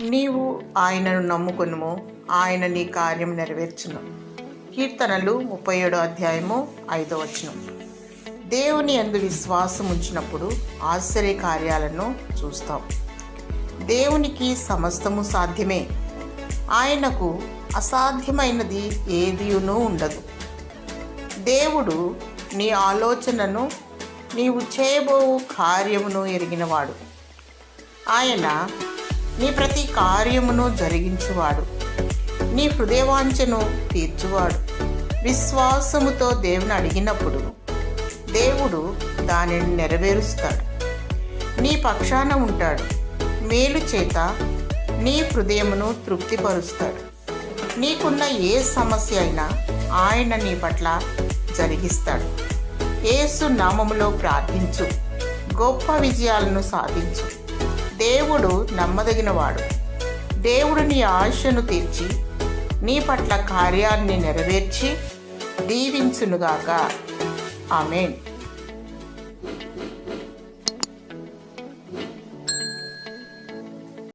నీవు ఆయనను నమ్ముకొనుము ఆయన నీ కార్యం నెరవేర్చును. కీర్తనలు ముప్పై ఏడో అధ్యాయము ఐదో వచనం. దేవుని అందు విశ్వాసం ఉంచినప్పుడు ఆశ్చర్య కార్యాలను చూస్తాం. దేవునికి సమస్తము సాధ్యమే. ఆయనకు అసాధ్యమైనది ఏదియునూ ఉండదు. దేవుడు నీ ఆలోచనను నీవు చేయబోవు కార్యమును ఎరిగినవాడు. ఆయన నీ ప్రతి కార్యమును జరిగించువాడు. నీ హృదయవాంఛను తీర్చువాడు. విశ్వాసముతో దేవుని అడిగినప్పుడు దేవుడు దానిని నెరవేరుస్తాడు. నీ పక్షాన ఉంటాడు. మేలు చేత నీ హృదయమును తృప్తిపరుస్తాడు. నీకున్న ఏ సమస్య అయినా ఆయన నీ పట్ల జరిగిస్తాడు. ఏసు నామములో ప్రార్థించు. గొప్ప విజయాలను సాధించు. దేవుడు నమ్మదగినవాడు. దేవుడు నీ ఆశను తీర్చి నీ పట్ల కార్యాన్ని నెరవేర్చి దీవించునుగాక. ఆమెన్.